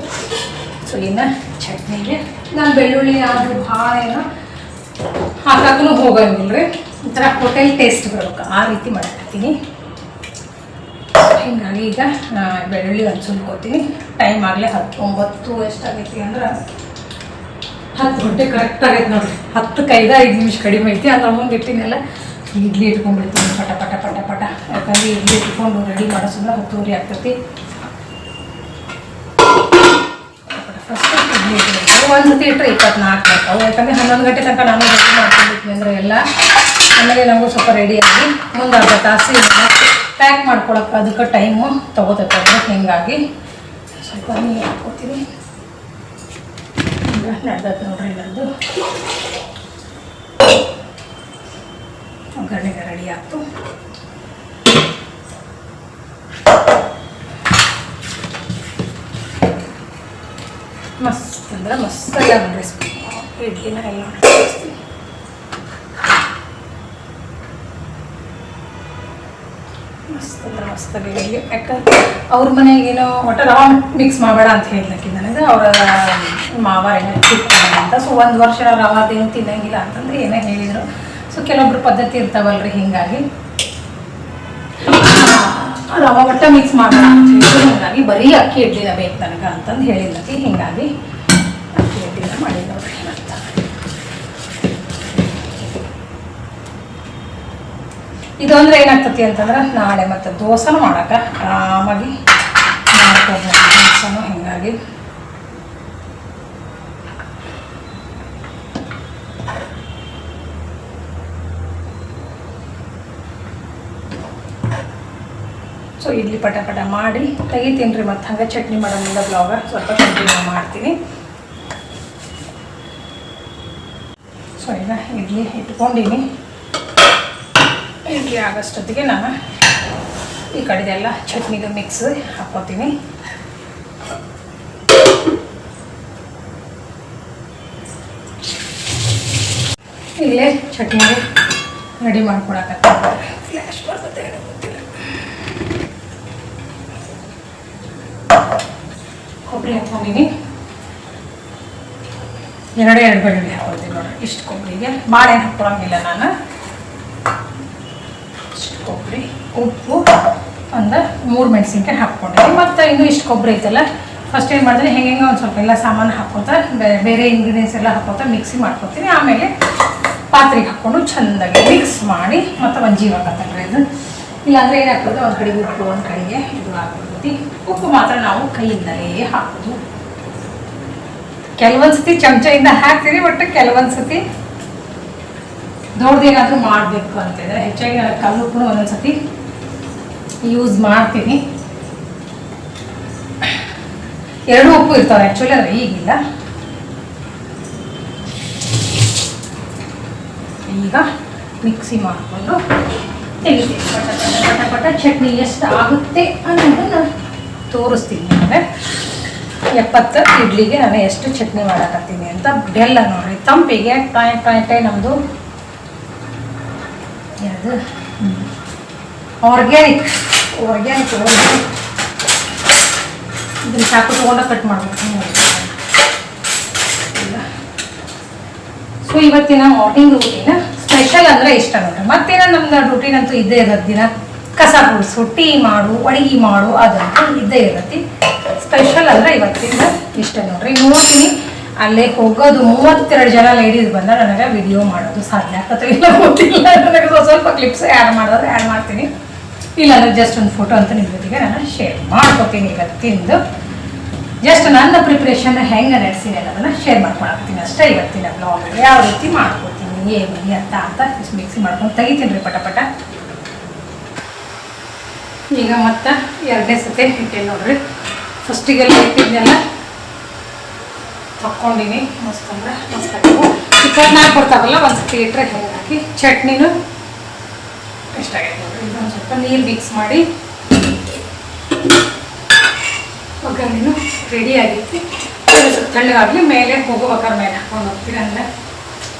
ಸೊ ಇನ್ನು ಚಟ್ನಿಗೆ ನಾನು ಬೆಳ್ಳುಳ್ಳಿ ಅದು ಭಾಳ ಏನೋ ಹಾಕಾಕೂ ಹೋಗಂಗಿಲ್ಲ ರೀ ಒಂಥರ ಹೋಟೆಲ್ ಟೇಸ್ಟ್ ಬರ್ಬೇಕು, ಆ ರೀತಿ ಮಾಡಾಕತ್ತೀನಿ ಹಿಂಗಾಗಿ ಈಗ ಬೆಳ್ಳುಳ್ಳಿ ಸುಲ್ಕೋತೀನಿ ಟೈಮ್ ಆಗಲೇ ಹತ್ತು ಒಂಬತ್ತು ಎಷ್ಟಾಗೈತಿ ಅಂದ್ರೆ ಹತ್ತು ಗಂಟೆ ಕರೆಕ್ಟ್ ಆಗೈತೆ ನೋಡ್ರಿ. ಹತ್ತಕ್ಕೆ ಐದು ಐದು ನಿಮಿಷ ಕಡಿಮೆ ಐತಿ. ಅದ್ರ ಮುಂದೆ ಇಟ್ಟಿನೆಲ್ಲ ಇಡ್ಲಿ ಇಟ್ಕೊಂಡ್ಬಿಡ್ತೀನಿ. ಪಟ ಪಟ ಪಟ ಪಟ. ಯಾಕಂದ್ರೆ ಇಡ್ಲಿ ಇಟ್ಕೊಂಡು ರೆಡಿ ಮಾಡಿಸಿದ್ರೆ ಹತ್ತುವರೆ ಆಗ್ತೈತಿ. ಫಸ್ಟ್ ಇಡ್ಲಿ ಇಟ್ಬಿಡ್ತೀನಿ. ಒಂದು ಸತಿ ಇಟ್ಟರೆ ಇಪ್ಪತ್ನಾಲ್ಕು ಆಗ್ತಾವೆ ಯಾಕಂದ್ರೆ ಹನ್ನೊಂದು ಗಂಟೆ ತನಕ ನಾನು ರೆಡಿ ಮಾಡ್ಕೊಂಡಿದ್ವಿ ಅಂದರೆ ಎಲ್ಲ. ಆಮೇಲೆ ನಮಗೂ ಸ್ವಲ್ಪ ರೆಡಿಯಾಗಿ ಮುಂದೆ ಅರ್ಧ ತಾಸು ಪ್ಯಾಕ್ ಮಾಡ್ಕೊಳಕ್ಕೆ ಅದಕ್ಕೆ ಟೈಮು ತೊಗೋತೈತೆ ಹಿಂಗಾಗಿ. ಸ್ವಲ್ಪ ನೀರು ಹಾಕ್ಕೋತೀನಿ ನಡೆದದ್ದು. ನೋಡ್ರಿ ನಂದು ಒಗ್ಗರಣೆಗೆ ರೆಡಿ ಆಯ್ತು. ಮಸ್ತ್ ಅಂದ್ರೆ ಮಸ್ತ್ ಎಲ್ಲ ನೋಡ್ರಿ ಇಡ್ಲಿನ ಎಲ್ಲ ಮಸ್ತ್ ಅಂದ್ರೆ ಮಸ್ತ್ ಇಡ್ಲಿ. ಯಾಕಂದ್ರೆ ಅವ್ರ ಮನೆಗೇನೋ ಒಟ್ಟು ರವಾ ಮಿಕ್ಸ್ ಮಾಡಬೇಡ ಅಂತ ಹೇಳ್ಲಕ್ಕಿ ನನಗೆ. ಅವರ ಮಾವ, ಏನೋ ತಿಂತಾನೆ ಅಂತ. ಸೊ ಒಂದು ವರ್ಷ ರವಾದೇನು ತಿನ್ನಂಗಿಲ್ಲ ಅಂತಂದ್ರೆ ಏನೇ ಹೇಳಿದ್ರು. ಸೊ ಕೆಲವೊಬ್ರು ಪದ್ಧತಿ ಇರ್ತಾವಲ್ರಿ, ಹಿಂಗಾಗಿ. ರವ ಒಟ್ಟ ಮಿಕ್ಸ್ ಮಾಡೋಣ ಹಿಂಗಾಗಿ ಬರೀ ಅಕ್ಕಿ ಇಡ್ಲಿನ ಬೇಕು ನನಗೆ ಅಂತಂದು ಹೇಳಿಲ್ಲತಿ ಹಿಂಗಾಗಿ ಅಕ್ಕಿ ಇಡ್ಲಿನ ಮಾಡಿ ಅಂತ ಇದೊಂದ್ರೆ ಏನಾಗ್ತತಿ ಅಂತಂದ್ರೆ ನಾಳೆ ಮತ್ತೆ ದೋಸೆನೂ ಮಾಡೋಕೆ ಆರಾಮಾಗಿ ಮಾಡ್ಕೋಬೋದು ದೋಸೆನೂ, ಹಿಂಗಾಗಿ. ಸೊ ಇಡ್ಲಿ ಪಟ ಪಟ ಮಾಡಿ ತೆಗಿತೀನಿ ರೀ ಮತ್ತು ಹಂಗೆ ಚಟ್ನಿ ಮಾಡೋದ್ರಿಂದ ಬ್ಲಾಗ ಸ್ವಲ್ಪ ಕಂಟಿನ್ಯೂ ಮಾಡ್ತೀನಿ. ಸೊ ಈಗ ಇಡ್ಲಿ ಇಟ್ಕೊಂಡೀನಿ. ಇಡ್ಲಿ ಆಗೋಷ್ಟೊತ್ತಿಗೆ ನಾನು ಈ ಕಡೆದೆಲ್ಲ ಚಟ್ನಿಗೆ ಮಿಕ್ಸ್ ಹಾಕೋತೀನಿ. ಇಲ್ಲೇ ಚಟ್ನಿಗೆ ರೆಡಿ ಮಾಡ್ಕೊಡಕ್ಕೆ ಫ್ಲ್ಯಾಶ್ ಬರ್ತದೆ ಏನೋ ಗೊತ್ತಿಲ್ಲ ಕೊಬ್ಬರಿ ಹಾಕ್ಕೊಂಡಿನಿ. ಎರಡೇ ಎರಡು ಬೆಳ್ಳುಳ್ಳಿ ಹಾಕೊಳ್ತೀನಿ ನೋಡ್ರಿ, ಇಷ್ಟು ಕೊಬ್ಬರಿಗೆ. ಬಾಳೆಹಣ್ಣು ಹಾಕ್ಕೊಳಂಗಿಲ್ಲ ನಾನು. ಇಷ್ಟು ಕೊಬ್ಬರಿ, ಉಪ್ಪು, ಒಂದು ಮೂರು ಮೆಣಸಿನ್ಕಾಯಿ ಹಾಕ್ಕೊಂಡಿದ್ದೀನಿ ಮತ್ತು ಇನ್ನೂ ಇಷ್ಟು ಕೊಬ್ಬರಿ ಐತಲ್ಲ ಫಸ್ಟ್ ಏನು ಮಾಡಿದ್ರೆ ಹೆಂಗೆ ಹೆಂಗೆ ಒಂದು ಸ್ವಲ್ಪ ಎಲ್ಲ ಸಾಮಾನು ಹಾಕೋತಾ ಬೇರೆ ಇಂಗ್ರೀಡಿಯೆಂಟ್ಸ್ ಎಲ್ಲ ಹಾಕ್ಕೊತಾ ಮಿಕ್ಸಿ ಮಾಡ್ಕೊತೀನಿ. ಆಮೇಲೆ ಪಾತ್ರೆಗೆ ಹಾಕ್ಕೊಂಡು ಚೆಂದಾಗಿ ಮಿಕ್ಸ್ ಮಾಡಿ, ಮತ್ತು ಒಂದು ಜೀವ ಇದು ಇಲ್ಲಾಂದ್ರೆ ಏನಾಗ್ತದೆ ಒಂದು ಕಡೆಗೆ ಉಪ್ಪು, ಒಂದು ಕಡೆಗೆ ಇದು ಆಗ್ಬಿಡ್ತೈತಿ. ಉಪ್ಪು ಮಾತ್ರ ನಾವು ಕೈಯಿಂದಲೇ ಹಾಕೋದು. ಕೆಲವೊಂದು ಸತಿ ಚಮಚದಿಂದ ಹಾಕ್ತೀನಿ ಬಟ್ ಕೆಲವೊಂದು ಸತಿ ದೊಡ್ಡದೇನಾದರೂ ಮಾಡಬೇಕು ಅಂತಿದ್ರೆ ಹೆಚ್ಚಾಗಿ ನಾನು ಕಲ್ಲುಪ್ಪು ಒಂದೊಂದು ಸತಿ ಯೂಸ್ ಮಾಡ್ತೀನಿ. ಎರಡು ಉಪ್ಪು ಇರ್ತಾವೆ ಆ್ಯಕ್ಚುಲಿ ಅದು ಈಗಿಲ್ಲ. ಈಗ ಮಿಕ್ಸಿ ಮಾಡಿಕೊಂಡು ತೆಗಿತೀನಿ ಪಟ ಪಟ ಚಟ್ನಿ ಎಷ್ಟು ಆಗುತ್ತೆ ಅನ್ನೋದನ್ನು ತೋರಿಸ್ತೀನಿ ನಿಮಗೆ ಎಪ್ಪತ್ತು ಇಡ್ಲಿಗೆ ನಾನು ಎಷ್ಟು ಚಟ್ನಿ ಮಾಡಕತ್ತೀನಿ ಅಂತ ಬೆಲ್ಲ ನೋಡ್ರಿ. ತಂಪಿಗೆ ಟಾಯ್ ಟಾಯ್ ಟಾಯ್ ನಮ್ಮದು ಯಾವುದು? ಆರ್ಗ್ಯಾನಿಕ್ ಆರ್ಗ್ಯಾನಿಕ್ ಇದನ್ನು ಚಾಕು ತೊಗೊಂಡು ಕಟ್ ಮಾಡ್ಬೇಕು. ಸೊ ಇವತ್ತಿನ ಮಾರ್ನಿಂಗ್ ರೂಟೀನ್ ಸ್ಪೆಷಲ್ ಅಂದ್ರೆ ಇಷ್ಟ ನೋಡ್ರಿ. ಮತ್ತೇನ ನಮ್ದು ರೂಟೀನ್ ಅಂತೂ ಇದ್ದೇ ಇರೋದು ದಿನ. ಕಸ ಕುಡಿಸು ಟೀ ಮಾಡು, ಅಡಿಗೆ ಮಾಡು, ಅದಂತೂ ಇದ್ದೇ ಇರತ್ತಿ. ಸ್ಪೆಷಲ್ ಅಂದ್ರೆ ಇವತ್ತಿಂದ ಇಷ್ಟ ನೋಡ್ರಿ. ನೋಡ್ತೀನಿ ಅಲ್ಲೇ ಹೋಗೋದು ಮೂವತ್ತೆರಡು ಜನ ಲೇಡೀಸ್ ಬಂದ ನನಗೆ ವಿಡಿಯೋ ಮಾಡೋದು ಸಾಧ್ಯ. ನನಗೆ ಸ್ವಲ್ಪ ಕ್ಲಿಪ್ಸ್ ಆ್ಯಡ್ ಮಾಡೋದು ಆ್ಯಡ್ ಮಾಡ್ತೀನಿ. ಇಲ್ಲಾಂದ್ರೆ ಜಸ್ಟ್ ಒಂದು ಫೋಟೋ ಅಂತ ನಿಮ್ಮ ಜೊತೆಗೆ ನಾನು ಶೇರ್ ಮಾಡ್ಕೋತೀನಿ ಇವತ್ತಿಂದು. ಜಸ್ಟ್ ನನ್ನ ಪ್ರಿಪ್ರೇಷನ್ ಹೆಂಗೆ ನಡೆಸಿನಿ ಅನ್ನೋದನ್ನ ಶೇರ್ ಮಾಡ್ಕೊಳಕ್ತೀನಿ ಅಷ್ಟೇ ಇವತ್ತಿನ ಬ್ಲಾಗ್ ಯಾವ ರೀತಿ ಮಾಡ್ಕೊತೀನಿ ಏನು ಅಂತ ಅಂತ ಇಷ್ಟು ಮಿಕ್ಸಿ ಮಾಡ್ಕೊಂಡು ತೆಗಿತೀನಿ ರೀ ಪಟ ಪಟ. ಈಗ ಮತ್ತೆ ಎರಡನೇ ಸತಿ ಹಿಟ್ಟೆ ನೋಡ್ರಿ. ಫಸ್ಟಿಗೆಲ್ಲ ಇಟ್ಟಿದ್ದೆಲ್ಲ ತಕ್ಕೊಂಡಿನಿ. ಮಸ್ತ್ ಅಂದ್ರೆ ಮಸ್ತ್ ಚಿಕನ್ ಹಾಕಿ ಕೊಡ್ತಾವಲ್ಲ ಒಂದು ಸತಿ ಇಟ್ಟರೆ ಹೆಂಗೆ ಹಾಕಿ? ಚಟ್ನಿನೂ ಆಗೈತೆ ನೋಡ್ರಿ. ಇದೊಂದು ಸ್ವಲ್ಪ ನೀರು ಮಿಕ್ಸ್ ಮಾಡಿ ಒಗ್ಗರಣೆನು ರೆಡಿ ಆಗೈತಿ. ಸ್ವಲ್ಪ ತಣ್ಣಗಾಗಲಿ ಮೇಲೆ ಹೋಗೋಬೇಕಾದ್ರೆ ಮೇಲೆ ಹಾಕೊಂಡು ಹೋಗ್ತೀರ ಅಂದರೆ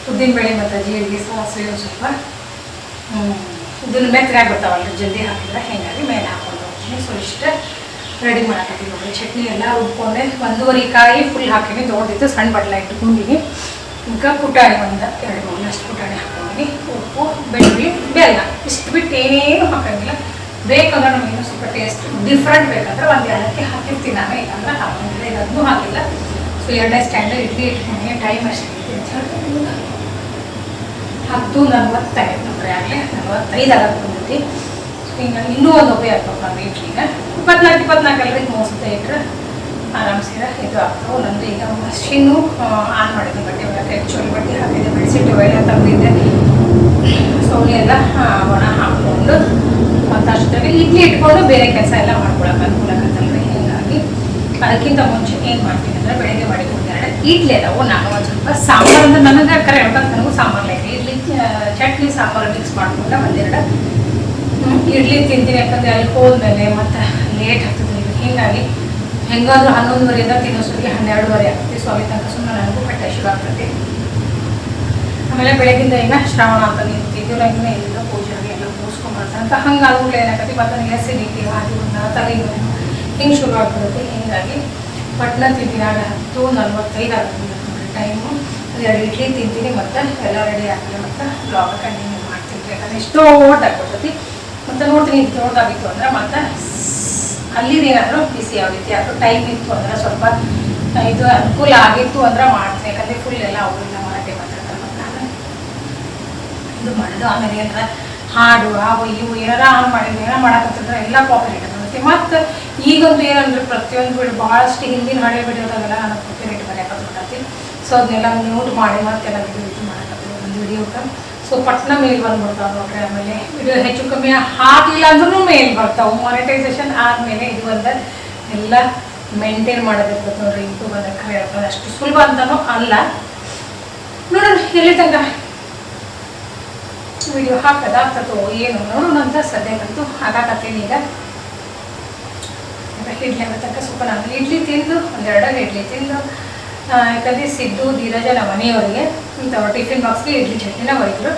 ಉದ್ದಿನಬೇಳೆ ಮತ್ತು ಜೀರಿಗೆ ಸಾಸಿವೆ ಸ್ವಲ್ಪ. ಇದನ್ನು ಮೆತ್ತಗಾಗಿ ಬರ್ತಾವಲ್ಲ ಜಲ್ದಿ ಹಾಕಿದ್ರೆ ಹೀಗಾಗಿ ಮೇಲೆ ಹಾಕೊಂಡು ಹೋಗ್ತೀನಿ. ಸೊ ಇಷ್ಟ ರೆಡಿ ಮಾಡಾಕತ್ತೀನಿ ನೋಡಿರಿ ಚಟ್ನಿ ಎಲ್ಲ ರುಬ್ಕೊಂಡೆ. ಒಂದೂವರೆ ಕಾಯಿ ಫುಲ್ ಹಾಕೀನಿ ದೊಡ್ಡದಿತ್ತು ಸಣ್ಣ ಬಟ್ಲ ಇಟ್ಕೊಂಡಿನಿ ಈಗ ಪುಟಾಣಿ ಒಂದು, ಎರಡು ಮೂರು ಅಷ್ಟು ಪುಟಾಣಿ ಹಾಕೊಂಡಿನಿ ಉಪ್ಪು, ಬೆಳ್ಳುಳ್ಳಿ, ಬೆಲ್ಲ. ಇಷ್ಟು ಬಿಟ್ಟು ಏನೇನು ಹಾಕಂಗಿಲ್ಲ. ಬೇಕಂದ್ರೆ ನಮಗೇನು ಸ್ವಲ್ಪ ಟೇಸ್ಟ್ ಡಿಫ್ರೆಂಟ್ ಬೇಕಂದ್ರೆ ಒಂದು ಎರಡಕ್ಕೆ ಹಾಕಿರ್ತೀನಿ ನಾನು. ಇಲ್ಲಾಂದ್ರೆ ಹಾಕೊಂಡಿಲ್ಲ ಈಗ ಅದನ್ನೂ ಹಾಕಿಲ್ಲ. ಸೊ ಎರಡನೇ ಸ್ಟ್ಯಾಂಡರ್ಡ್ ಇಡ್ಲಿ ಇಟ್ಕೊಂಡೆ ಟೈಮ್ ಅಷ್ಟೇ. ಹತ್ತು ನಲ್ವತ್ತೈದು ನೋಡ್ರಿ ಆಗಲೇ ನಲ್ವತ್ತೈದು. ಆಗಕ್ಕೆ ಬಂದೈತಿ ಹಿಂಗಾಗಿ ಇನ್ನೂ ಒಂದು ಉಪಯೋಗ ಆಗ್ತವೆ ನಮ್ಮ ಇಡ್ಲಿಗೆ ಇಪ್ಪತ್ನಾಲ್ಕು ಇಪ್ಪತ್ನಾಲ್ಕು ಅಲ್ರಿ ಮೋಸತೆ ಇಟ್ಟರೆ ಆರಾಮ್ಸಿರ ಇದು ಆಗ್ತಾವೆ ನಂದು ಈಗ ಮಷೀನು ಆನ್ ಮಾಡಿದ್ದೆ ಬಟ್ಟೆ ಒಳಗೆ ಆ್ಯಕ್ಚುಲಿ ಬಟ್ಟೆ ಹಾಕಿದ್ದೆ ಬೆಡ್ಶೀಟ್ ಎಲ್ಲ ತೆಗೆದಿದ್ದೆ ಸೌಲಿ ಎಲ್ಲ ಒಣ ಹಾಕ್ಕೊಂಡು ಮತ್ತು ಅಷ್ಟರಲ್ಲಿ ಇಡ್ಲಿ ಇಟ್ಕೊಂಡು ಬೇರೆ ಕೆಲಸ ಎಲ್ಲ ಮಾಡ್ಕೊಳಕ್ಕೆ ಅನುಕೂಲ ಆಗತ್ತಲ್ರಿ ಹೀಗಾಗಿ ಅದಕ್ಕಿಂತ ಮುಂಚೆ ಏನು ಮಾಡ್ತೀನಿ ಅಂದರೆ ಬೆಳಗ್ಗೆ ಮಾಡಿಕೊಂಡು ಇಡ್ಲಿ ಅದಾವು. ನಾನು ಒಂದು ಸ್ವಲ್ಪ ಸಾಂಬಾರು ಅಂದ್ರೆ ನನಗೆ ಕರೆ ಹೇಳ್ಬೇಕು ನನಗೂ ಸಾಂಬಾರು ಚಟ್ನಿ, ಸಾಂಬಾರು ಮಿಕ್ಸ್ ಮಾಡಿಕೊಂಡ ಒಂದೆರಡು ಇಡ್ಲಿ ತಿಂತೀನಿ. ಯಾಕಂದರೆ ಅಲ್ಲಿ ಹೋದ್ಮೇಲೆ ಮತ್ತೆ ಲೇಟ್ ಆಗ್ತದೆ. ಹಿಂಗಾಗಿ ಹೀಗಾಗಿ ಹೆಂಗಾದ್ರೂ ಹನ್ನೊಂದುವರೆಯಿಂದ ತಿನ್ನೋಸ್ಟಿಗೆ ಹನ್ನೆರಡುವರೆ ಆಗ್ತದೆ. ಸೊ ತನಕ ಸುಮ್ಮನೆ ನನಗೂ ಹೊಟ್ಟೆ ಶುರು ಆಗ್ತದೆ. ಆಮೇಲೆ ಬೆಳಗಿಂದ ಈಗ ಶ್ರಾವಣ ಅಂತ ನಿಂತಿದ್ದು ನಂಗೆ ಎಲ್ಲ ಪೂಜೆ ಆಗಿ ಎಲ್ಲ ಮುಗಿಸ್ಕೊಂಬರ್ತಾರೆ ಅಂತ ಹಂಗಾದ್ಮೇಲೆ ಏನಾಗತ್ತೆ? ಮತ್ತೆ ನನಗೆ ಹಾಗೆ ಒಂದು ತಲೆನೋವು ಹಿಂಗೆ ಶುರು ಆಗ್ಬಿಡುತ್ತೆ. ಹೀಗಾಗಿ ಪಟ್ನ ಆಗ ಹತ್ತು ನಲ್ವತ್ತೈದು ಆಗ್ತದೆ ಟೈಮು ಎರಡು ಇಡ್ಲಿ ತಿಂತೀನಿ ಮತ್ತು ಎಲ್ಲ ರೆಡಿ ಆಗ್ತೀನಿ ಮತ್ತೆ ಬ್ಲಾಗ್ ಕಂಟಿನ್ಯೂ ಮಾಡ್ತೀನಿ ಯಾಕಂದ್ರೆ ಎಷ್ಟೋ ಓಟ್ ಆಗ್ಬಿಟ್ಟತಿ ಮತ್ತೆ ನೋಡ್ತೀನಿ ಇದು ದೊಡ್ಡದಾಗಿತ್ತು ಅಂದ್ರೆ ಮತ್ತೆ ಏನಾದ್ರು ಬಿಸಿ ಆಗೈತಿ ಆದರೂ ಟೈಮ್ ಇತ್ತು ಅಂದ್ರೆ ಸ್ವಲ್ಪ ಇದು ಅನುಕೂಲ ಆಗಿತ್ತು ಅಂದ್ರೆ ಮಾಡ್ತೀನಿ. ಯಾಕಂದ್ರೆ ಫುಲ್ ಎಲ್ಲ ಅವರಿಂದ ಮರಾಠಿ ಮಾತಾಡ್ತಾರೆ ಮತ್ತು ನಾನು ಇದು ಮಾಡೋದು ಆಮೇಲೆ ಏನಾರ ಹಾಡು ಅವು ಇವು ಏನಾರ ಆನ್ ಮಾಡಿ, ಏನಾರ ಮಾಡಕತ್ತಿದ್ರೆ ಎಲ್ಲ ಪಾಪ್ಯುಲೇಟ್ ಬರುತ್ತೆ ಮತ್ತು ಈಗಂತೂ ಏನಂದ್ರೆ ಪ್ರತಿಯೊಂದು ಬಿಡು ಭಾಳಷ್ಟು ಹಿಂದಿನ ಹಳೆ ಬಿಡಿಯೋದಾಗೆಲ್ಲ ನಾನು ಕಾಪಿರೇಟ್ ಬರೆಯಕತ್ಬಿಟ್ಟತಿ ಸೊ ಅದನ್ನೆಲ್ಲ ನೋಟ್ ಮಾಡಿ ವಿಡಿಯೋ ಇದು ಸೊ ಪಟ್ನ ಮೇಲ್ ಬಂದ್ಬಿಡ್ತಾವೆ ನೋಡ್ರಿ ಆಮೇಲೆ. ವಿಡಿಯೋ ಹೆಚ್ಚು ಕಮ್ಮಿ ಹಾಕಿಲ್ಲ ಅಂದ್ರೂ ಮೇಲ್ ಬರ್ತಾವೆ. ಮಾನಿಟೈಸೇಷನ್ ಆದಮೇಲೆ ಇದು ಒಂದು ಎಲ್ಲ ಮೇಂಟೈನ್ ಮಾಡೋದಿರ್ತದೆ ನೋಡ್ರಿ ಯೂಟ್ಯೂಬ್ ಅದಕ್ಕೆ ಹೇಳ್ತಾರೆ ಅಷ್ಟು ಸುಲಭ ಅಂತನೂ ಅಲ್ಲ. ನೋಡೋಣ ತನಕ ವಿಡಿಯೋ ಹಾಕದಾಗ್ತದೋ ಏನು ನೋಡೋಣ ಅಂತ ಸದ್ಯಕ್ಕಂತೂ ಹಾಕಾಕತ್ತೀನಿ ಈಗ? ಇಡ್ಲಿ ತನಕ ಸ್ವಲ್ಪ ನಾನು ಇಡ್ಲಿ ತಿಂದು ಒಂದೆರಡಲ್ಲಿ ಇಡ್ಲಿ ತಿಂದು ಯಾಕಂದ್ರೆ ಸಿದ್ದು, ಧೀರಜ ನಮ್ಮ ಮನೆಯವರಿಗೆ ಟಿಫಿನ್ ಬಾಕ್ಸ್ಗೆ ಇಡ್ಲಿ ಚಟ್ನಿನ ಒಯ್ದರು.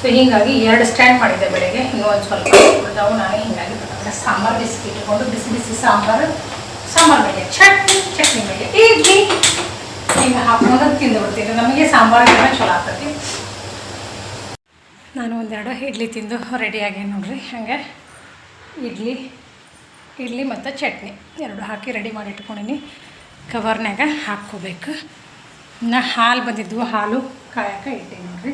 ಸೊ ಹೀಗಾಗಿ ಎರಡು ಸ್ಟ್ಯಾಂಡ್ ಮಾಡಿದ್ದೆ ಬೆಳಗ್ಗೆ. ಹಿಂಗೆ ಒಂದು ಸ್ವಲ್ಪ ಉಳಿದವು ನಾನು ಹೀಗಾಗಿ ಸಾಂಬಾರು ಬಿಸಿ ಇಟ್ಕೊಂಡು ಬಿಸಿ ಬಿಸಿ ಸಾಂಬಾರು ಸಾಂಬಾರು ಬೆಳಗ್ಗೆ. ಚಟ್ನಿ ಚಟ್ನಿ ಬೆಳಗ್ಗೆ. ಇಡ್ಲಿ. ಹಿಂಗೆ ಹಾಕೊಂಡು ತಿಂದು ಬಿಡ್ತೀವಿ ನಮಗೆ ಸಾಂಬಾರು ಚಲೋ ಆಗ್ತೈತಿ ನಾನು ಒಂದೆರಡು ಇಡ್ಲಿ ತಿಂದು ರೆಡಿಯಾಗಿ ನೋಡ್ರಿ. ಹಾಗೆ ಇಡ್ಲಿ ಇಡ್ಲಿ ಮತ್ತು ಚಟ್ನಿ. ಎರಡು ಹಾಕಿ ರೆಡಿ ಮಾಡಿ ಇಟ್ಕೊಂಡಿನಿ. ಕವರ್ನಾಗ ಹಾಕ್ಕೋಬೇಕು. ಇನ್ನು ಹಾಲು ಬಂದಿದ್ವು, ಹಾಲು ಕಾಯಕ್ಕೆ ಇಟ್ಟೆ ನೋಡ್ರಿ.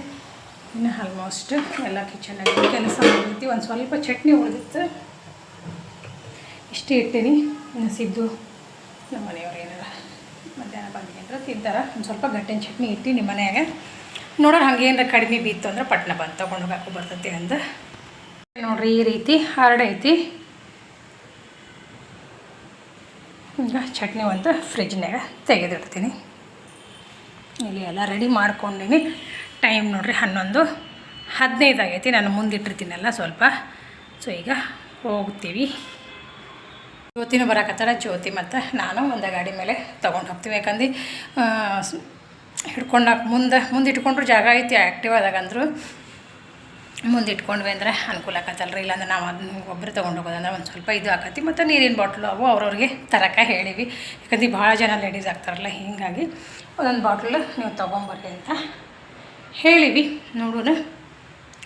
ಇನ್ನು ಆಲ್ಮೋಸ್ಟ್ ಎಲ್ಲ ಕಿಚನಲ್ಲಿ ಕೆಲಸ ಮಾಡಿದ್ದು ಒಂದು ಸ್ವಲ್ಪ ಚಟ್ನಿ ಉಳಿದಿತ್ತು. ಇಷ್ಟೇ ಇಟ್ಟೀನಿ. ಇನ್ನು ಸಿದ್ದು ನಮ್ಮ ಮನೆಯವ್ರು ಏನಾರ ಮಧ್ಯಾಹ್ನ ಬಂದಿಗೆಂದ್ರೆ ತಿಂತಾರ. ಒಂದು ಸ್ವಲ್ಪ ಗಟ್ಟಿನ ಚಟ್ನಿ ಇಟ್ಟು ನಿಮ್ಮ ಮನ್ಯಾಗ. ನೋಡೋಣ ಹಂಗೇನಾರ ಕಡಿಮೆ ಬಿತ್ತು ಅಂದ್ರೆ ಪಟ್ನ ಬಂದು ತೊಗೊಂಡು ಹೋಗಾಕು ಬರ್ತೈತಿ ಅಂದ. ನೋಡ್ರಿ ಈ ರೀತಿ, ಹರಡೈತಿ. ಈಗ ಚಟ್ನಿ ಒಂದು ಫ್ರಿಜ್ನಾಗ ತೆಗೆದಿಡ್ತೀನಿ. ಇಲ್ಲಿ ಎಲ್ಲ ರೆಡಿ ಮಾಡ್ಕೊಂಡಿನಿ. ಟೈಮ್ ನೋಡಿರಿ ಹನ್ನೊಂದು. ಹದಿನೈದು ಆಗೈತಿ, ನಾನು ಮುಂದಿಟ್ಟಿರ್ತೀನಲ್ಲ ಸ್ವಲ್ಪ. ಸೊ, ಈಗ ಹೋಗ್ತೀವಿ. ಜ್ಯೋತಿನೂ ಬರಕತ್ತಾಳ. ಜ್ಯೋತಿ ಮತ್ತು ನಾನು ಒಂದು ಗಾಡಿ ಮೇಲೆ ತೊಗೊಂಡು ಹೋಗ್ತೀವಿ. ಯಾಕಂದ್ರೆ ಹಿಡ್ಕೊಂಡಾಕ ಮುಂದೆ ಮುಂದೆ ಇಟ್ಕೊಂಡ್ರು ಜಾಗ ಐತಿ ಆ್ಯಕ್ಟಿವ್ ಆದಾಗಂದ್ರು. ಮುಂದೆ ಇಟ್ಕೊಂಡ್ವಿ ಅಂದರೆ ಅನುಕೂಲ ಆಕತ್ತಲ್ಲ ರೀ ಇಲ್ಲಾಂದ್ರೆ ನಾವು ಅದನ್ನ ಒಬ್ಬರು ತೊಗೊಂಡು ಹೋಗೋದಂದ್ರೆ ಒಂದು ಸ್ವಲ್ಪ ಇದು ಆಕತಿ ಮತ್ತು ನೀರಿನ ಬಾಟ್ಲು ಅವು ಅವ್ರವ್ರಿಗೆ ತರಕ ಹೇಳಿವಿ. ಯಾಕಂದ್ರೆ ಭಾಳ ಜನ ಲೇಡೀಸ್ ಆಗ್ತಾರಲ್ಲ, ಹೀಗಾಗಿ ಒಂದೊಂದು ಬಾಟ್ಲು ನೀವು ತೊಗೊಂಬರ್ರಿ ಅಂತ ಹೇಳಿವಿ. ನೋಡೋಣ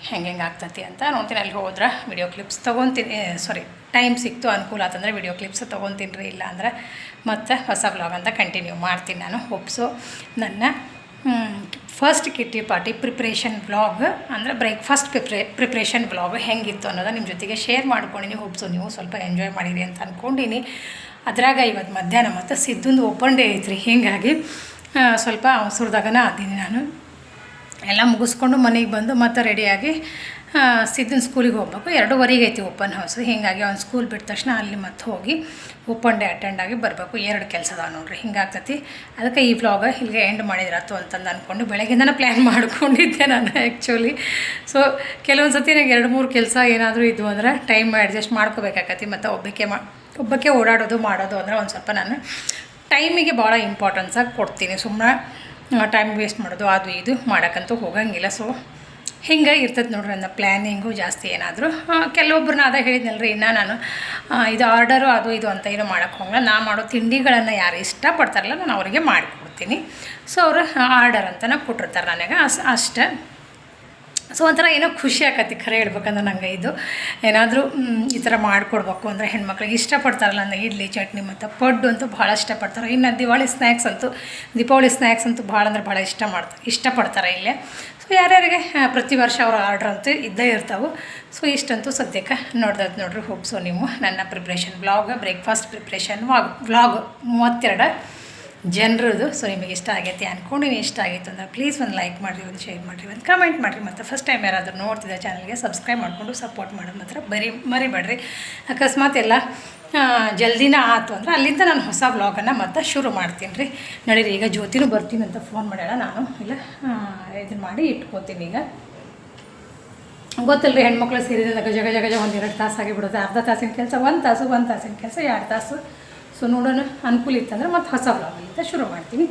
ಹೆಂಗೆ ಹೆಂಗೆ ಆಗ್ತತಿ ಅಂತ. ನೋಡ್ತೀನಿ ಅಲ್ಲಿ ಹೋದ್ರೆ ವಿಡಿಯೋ ಕ್ಲಿಪ್ಸ್ ತೊಗೊತೀನಿ. ಸಾರಿ ಟೈಮ್ ಸಿಕ್ತು, ಅನುಕೂಲ ಆತಂದ್ರೆ ವಿಡಿಯೋ ಕ್ಲಿಪ್ಸ್ ತೊಗೊತೀನಿ ರೀ ಇಲ್ಲ ಅಂದ್ರೆ ಮತ್ತು ಹೊಸ ಬ್ಲಾಗ್ ಅಂತ ಕಂಟಿನ್ಯೂ ಮಾಡ್ತೀನಿ ನಾನು. ಒಪ್ಸು ನನ್ನ first kitty party preparation blog ಅಂದರೆ ಬ್ರೇಕ್ಫಾಸ್ಟ್ ಪ್ರಿಪ್ರೇ ಪ್ರಿಪ್ರೇಷನ್ ಬ್ಲಾಗ್ ಹೆಂಗಿತ್ತು ಅನ್ನೋದು ನಿಮ್ಮ ಜೊತೆಗೆ ಶೇರ್ ಮಾಡ್ಕೊಂಡಿನಿ. ಹೋಪ್ಸು ನೀವು ಸ್ವಲ್ಪ ಎಂಜಾಯ್ ಮಾಡಿರಿ ಅಂತ ಅಂದ್ಕೊಂಡಿನಿ ಅದ್ರಾಗ ಇವತ್ತು ಮಧ್ಯಾಹ್ನ ಮತ್ತು ಸಿದ್ದುಂದು ಓಪನ್ ಡೇ ಐತ್ರಿ. ಹೀಗಾಗಿ ಸ್ವಲ್ಪ ಅವಸರದಾಗನ ಆದೀನಿ ನಾನು. ಎಲ್ಲ ಮುಗಿಸ್ಕೊಂಡು ಮನೆಗೆ ಬಂದು ಮತ್ತೆ ರೆಡಿಯಾಗಿ ಸಿದ್ದನ ಸ್ಕೂಲಿಗೆ ಹೋಗ್ಬೇಕು. ಎರಡೂವರೆಗೆ ಐತಿ ಓಪನ್ ಹೌಸ್. ಹೀಗಾಗಿ ಅವ್ನು ಸ್ಕೂಲ್ ಬಿಟ್ಟ ತಕ್ಷಣ ಅಲ್ಲಿ ಮತ್ತೆ ಹೋಗಿ ಓಪನ್ ಡೇ ಅಟೆಂಡ್ ಆಗಿ ಬರಬೇಕು. ಎರಡು ಕೆಲಸ ಅದಾವ ನೋಡ್ರಿ, ಹಿಂಗಾಗ್ತತಿ. ಅದಕ್ಕೆ ಈ ವ್ಲಾಗ ಇಲ್ಲಿಗೆ ಎಂಡ್ ಮಾಡಿದ್ರಾತು ಅಂತಂದು ಅಂದ್ಕೊಂಡು ಬೆಳಗ್ಗೆಂದನ ಪ್ಲ್ಯಾನ್ [LAUGHS] ಮಾಡ್ಕೊಂಡಿದ್ದೆ ನಾನು ಆ್ಯಕ್ಚುಲಿ ಸೊ ಕೆಲವೊಂದು ಸತಿ ನನಗೆ ಎರಡು ಮೂರು ಕೆಲಸ ಏನಾದರೂ ಇದ್ವು ಅಂದ್ರೆ ಟೈಮ್ ಅಡ್ಜಸ್ಟ್ ಮಾಡ್ಕೋಬೇಕಾಗತ್ತಿ ಮತ್ತು ಒಬ್ಬಕ್ಕೆ ಮಾ, ಒಬ್ಬಕ್ಕೆ ಓಡಾಡೋದು, ಮಾಡೋದು ಅಂದರೆ ಒಂದು ಸ್ವಲ್ಪ ನಾನು ಟೈಮಿಗೆ ಭಾಳ ಇಂಪಾರ್ಟೆನ್ಸಾಗಿ ಕೊಡ್ತೀನಿ. ಸುಮ್ಮನೆ ಟೈಮ್ ವೇಸ್ಟ್ ಮಾಡೋದು, ಅದು ಇದು ಮಾಡೋಕ್ಕಂತೂ ಹೋಗಂಗಿಲ್ಲ. ಸೊ ಹಿಂಗೆ ಇರ್ತದೆ ನೋಡ್ರಿ ನನ್ನ ಪ್ಲ್ಯಾನಿಂಗು ಜಾಸ್ತಿ ಏನಾದರೂ. ಕೆಲವೊಬ್ರನ್ನ ಅದ ಹೇಳಿದ್ನಲ್ರಿ, ಇನ್ನು ನಾನು ಇದು ಆರ್ಡರು, ಅದು ಇದು ಅಂತ ಏನು ಮಾಡೋಕ್ಕೆ ಹೋಗಲ್ಲ ನಾ ಮಾಡೋ ತಿಂಡಿಗಳನ್ನು ಯಾರು ಇಷ್ಟಪಡ್ತಾರಲ್ಲ, ನಾನು ಅವರಿಗೆ ಮಾಡಿಕೊಡ್ತೀನಿ. ಸೊ ಅವರು ಆರ್ಡರ್ ಅಂತಲೇ ಕೊಟ್ಟಿರ್ತಾರೆ ನನಗೆ. ಅಸ್, ಅಷ್ಟೇ. ಸೊ ಒಂಥರ ಏನೋ ಖುಷಿ ಆಕತಿ ಖರೆ ಹೇಳ್ಬೇಕಂದ್ರೆ ನಂಗೆ ಇದು. ಏನಾದರೂ ಈ ಥರ ಮಾಡಿಕೊಡ್ಬೇಕು ಅಂದರೆ ಹೆಣ್ಮಕ್ಳಿಗೆ ಇಷ್ಟಪಡ್ತಾರಲ್ಲ, ಅಂದರೆ ಇಡ್ಲಿ, ಚಟ್ನಿ ಮತ್ತು ಪಡ್ಡು ಅಂತೂ ಭಾಳ ಇಷ್ಟಪಡ್ತಾರೆ. ಇನ್ನು ದಿವಾಳಿ ಸ್ನ್ಯಾಕ್ಸ್ ಅಂತೂ, ದೀಪಾವಳಿ ಸ್ನ್ಯಾಕ್ಸ್ ಅಂತೂ ಭಾಳ ಅಂದ್ರೆ ಭಾಳ ಇಷ್ಟ ಮಾಡ್ತಾರೆ, ಇಷ್ಟಪಡ್ತಾರೆ ಇಲ್ಲೇ. ಸೊ ಯಾರ್ಯಾರಿಗೆ ಪ್ರತಿ ವರ್ಷ ಅವ್ರ ಆರ್ಡ್ರ್ ಅಂತೂ ಇದ್ದೇ ಇರ್ತಾವೆ. ಸೊ ಇಷ್ಟಂತೂ ಸದ್ಯಕ್ಕೆ ನೋಡ್ದದ್ದು ನೋಡ್ರಿ ಹೋಗ್ಸೋ ನೀವು ನನ್ನ preparation blog breakfast preparation vlog vlog ಮೂವತ್ತೆರಡು. ಜನರದು. ಸೊ ನಿಮಗೆ ಇಷ್ಟ ಆಗೈತಿ ಅಂದ್ಕೊಂಡಿನಿ ಇಷ್ಟ ಆಗಿತ್ತು ಅಂದರೆ ಪ್ಲೀಸ್ ಒಂದು ಲೈಕ್ ಮಾಡಿರಿ, ಒಂದು ಶೇರ್ ಮಾಡಿರಿ, ಒಂದು ಕಮೆಂಟ್ ಮಾಡಿರಿ. ಮತ್ತು ಫಸ್ಟ್ ಟೈಮ್ ಯಾರಾದರೂ ನೋಡ್ತಿದ್ದ ಚಾನಲ್ಗೆ ಸಬ್ಸ್ಕ್ರೈಬ್ ಮಾಡಿಕೊಂಡು ಸಪೋರ್ಟ್ ಮಾಡೋದು ಮಾತ್ರ ಬರೀ, ಮರಿಬೇಡ್ರಿ. ಅಕಸ್ಮಾತ್ ಎಲ್ಲ ಜಲ್ದಿನ ಆಯ್ತು ಅಂದ್ರೆ ಅಲ್ಲಿಂದ ನಾನು ಹೊಸ ವ್ಲಾಗನ್ನು ಮತ್ತೆ ಶುರು ಮಾಡ್ತೀನಿ ರೀ ನಡೀರಿ, ಈಗ ಜ್ಯೋತಿನೂ ಬರ್ತೀನಿ ಅಂತ ಫೋನ್ ಮಾಡ್ಯಾಳ, ನಾನು ಇಲ್ಲ ಇದನ್ನು ಮಾಡಿ ಇಟ್ಕೋತೀನಿ ಈಗ. ಗೊತ್ತಲ್ರಿ, ಹೆಣ್ಮಕ್ಳು ಸೇರಿದಾಗ ಜಗ ಜಗ ಜಗ ಒಂದು ಎರಡು ತಾಸು ಆಗಿಬಿಡುತ್ತೆ ಅರ್ಧ ತಾಸಿನ ಕೆಲಸ, ಒಂದು ತಾಸು, ಒಂದು ತಾಸಿನ ಕೆಲಸ, ಎರಡು ತಾಸು. ಸೊ ನೋಡೋಣ ಅನುಕೂಲ ಇತ್ತಂದ್ರೆ ಮತ್ತೆ ಹೊಸ ಅಂತ ಶುರು ಮಾಡ್ತೀನಿ.